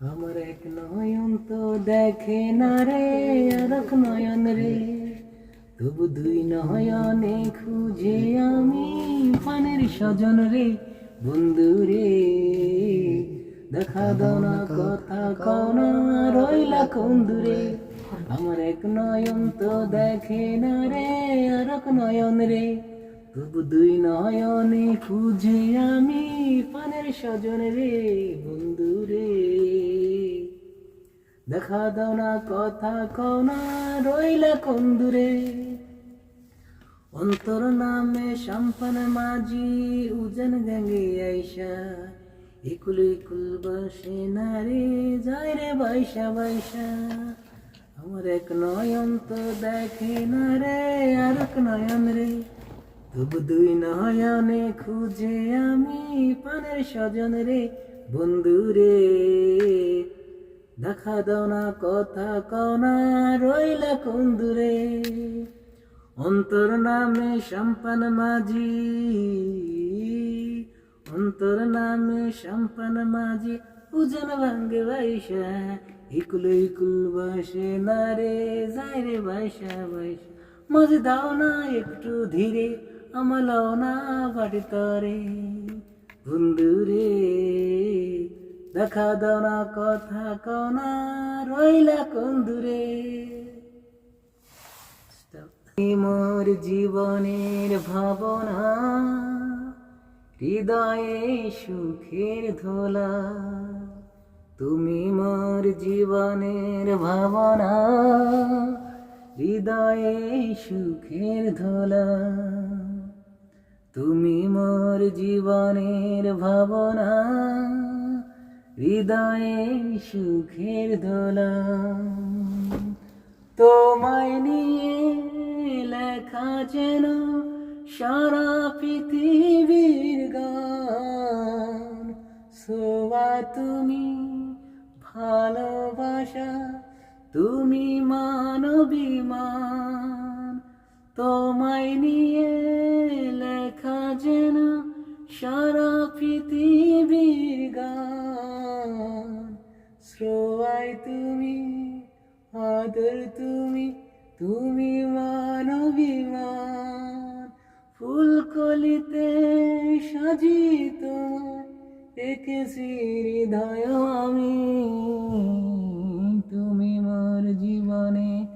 আমার এক নয়ন তো দেখে না রে, আর এক নয়ন রে। তবু দুই নয়নে খুঁজে আমি পানের স্বজন রে, বন্ধু রে। দেখা দাও না কথা কনা রইলা কন্দুরে। আমার এক নয়ন তো দেখে না রে, আর এক নয়ন রে। তবু দুই নয়নে খুঁজে আমি পানের স্বজন রে, বন্ধু রে। দেখা দাও না কথা কও না রইলা কন্দুরে। অন্তর নামে সম্পন মাঝি, উজন গঙ্গে আইসা। ইকুল ইকুল বসে না রে, যায় রে বাইসা বাইসা। আমার এক নয়ন তো দেখে না রে, আর এক নয়ন রে। তবু দুই নয়নে খুঁজে আমি পানের স্বজন রে, বন্ধু রে। দেখা দাও না, কথা কও না, রইলা কুন্দুরে অন্তর নামে সম্পন মাঝি, অন্তর নামে সম্পন মাঝি, উজন ভাঙ্গে বাইসা ইকুল ইকুল বসে না রে যাই রে বাইসা বাইসা মাঝে দাও না একটু ধীরে, আমলাও না বাড়ি তরে বন্ধু রে দেখা দাও না কথা কও না, রইলা কন্দুরে। মোর জীবনের ভাবনা, হৃদয়ে সুখের ধোলা। তুমি মোর জীবনের ভাবনা, হৃদয়ে সুখের ধোলা। তুমি মোর জীবনের ভাবনা হৃদয়ে সুখের দোলা। তোমায় নিয়ে লেখা যেন সারা পৃথিবীর গান। সোয়া তুমি ভালোবাসা, তুমি মানবিমান। তোমায় নিয়ে লেখা যেন সারা পৃথিবীর গান। শ্রোয়াই তুমি, আদর তুমি তুমি মানবিমান। ফুলকলিতে সাজি তোমার রেখেছি হৃদয় আমি। তুমি মোর জীবনে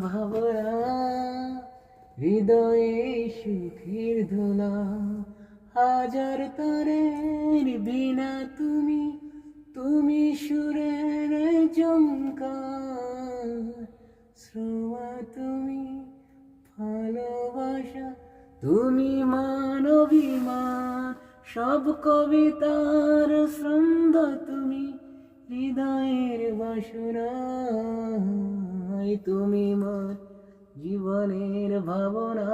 ভাবনা হৃদয়ে সুখের ধুলা। হাজার তারের বিনা তুমি তুমি সুরের জমকার শ্রোয়া তুমি, ভালোবাসা তুমি মানবিমান সব কবিতার শ্রন্দ তুমি, হৃদয়ের বাসনা তুমি মোর জীবনের ভাবনা।